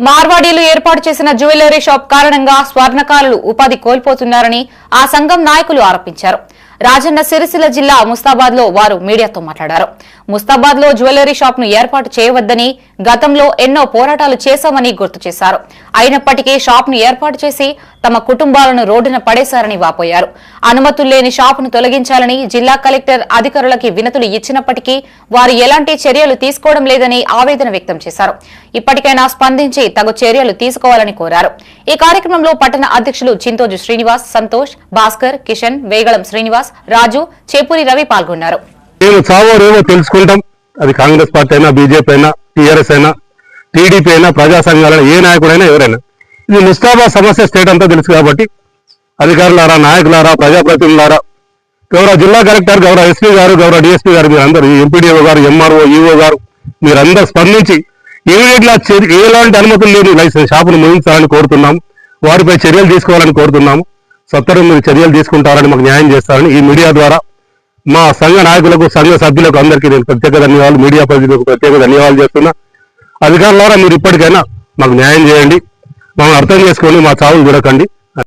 మార్వాడీలు ఏర్పాటు చేసిన jewellery shop కారణంగా స్వర్ణకారులు ఉపాధి కోల్పోతున్నారని ఆ సంఘం నాయకులు ఆరోపించారు. రాజన్న సిరిసిల్ల జిల్లా ముస్తాబాద్లో వారు మీడియాతో మాట్లాడారు. ముస్తాబాద్లో జ్యువెలరీ షాప్ను ఏర్పాటు చేయవద్దని గతంలో ఎన్నో పోరాటాలు చేశామని గుర్తు చేశారు. అయినప్పటికీ షాప్ను ఏర్పాటు చేసి తమ కుటుంబాలను రోడ్డున పడేశారని వాపోయారు. అనుమతులు లేని షాపును తొలగించాలని జిల్లా కలెక్టర్ అధికారులకి వినతులు ఇచ్చినప్పటికీ వారు ఎలాంటి చర్యలు తీసుకోవడం లేదని ఆవేదన వ్యక్తం చేశారు. ఇప్పటికైనా స్పందించి తగు చర్యలు తీసుకోవాలని కోరారు. ఈ కార్యక్రమంలో పట్టణ అధ్యక్షులు చింతోజు శ్రీనివాస్ సంతోష్ భాస్కర్ కిషన్ వేగళం శ్రీనివాస్ రాజు చేపూరి రవి పాల్గొన్నారు. మేము చావో రేవో తెలుసుకుంటాం. అది కాంగ్రెస్ పార్టీ అయినా బీజేపీ అయినా టీఆర్ఎస్ అయినా టీడీపీ అయినా ప్రజా సంఘాలైనా ఏ నాయకుడైనా ఎవరైనా. ఇది ముస్తాబాద్ సమస్య స్టేట్ అంతా తెలుసు కాబట్టి అధికారులారా నాయకులారా ప్రజాప్రతినిధులారా గౌరవ జిల్లా కలెక్టర్ గౌరవ ఎస్పీ గారు గౌరవ డిఎస్పీ గారు మీరందరూ ఎంపీడీఓ గారు ఎంఆర్ఓ ఈఓ గారు మీరందరూ స్పందించి ఇమీడియట్గా ఎలాంటి అనుమతులు లేని లైసెన్స్ షాపును ముగించాలని కోరుతున్నాము వారిపై చర్యలు తీసుకోవాలని కోరుతున్నాము సత్వరం మీరు చర్యలు తీసుకుంటారని మాకు న్యాయం చేస్తారని ఈ మీడియా ద్వారా మా సంఘ నాయకులకు సంఘ సభ్యులకు అందరికీ నేను ప్రత్యేక ధన్యవాదాలు మీడియా ప్రతినిధులకు ప్రత్యేక ధన్యవాదాలు చేస్తున్నా. అధికారులారా మీరు ఇప్పటికైనా మాకు న్యాయం చేయండి. మమ్మల్ని అర్థం చేసుకొని మా చావులు చూడకండి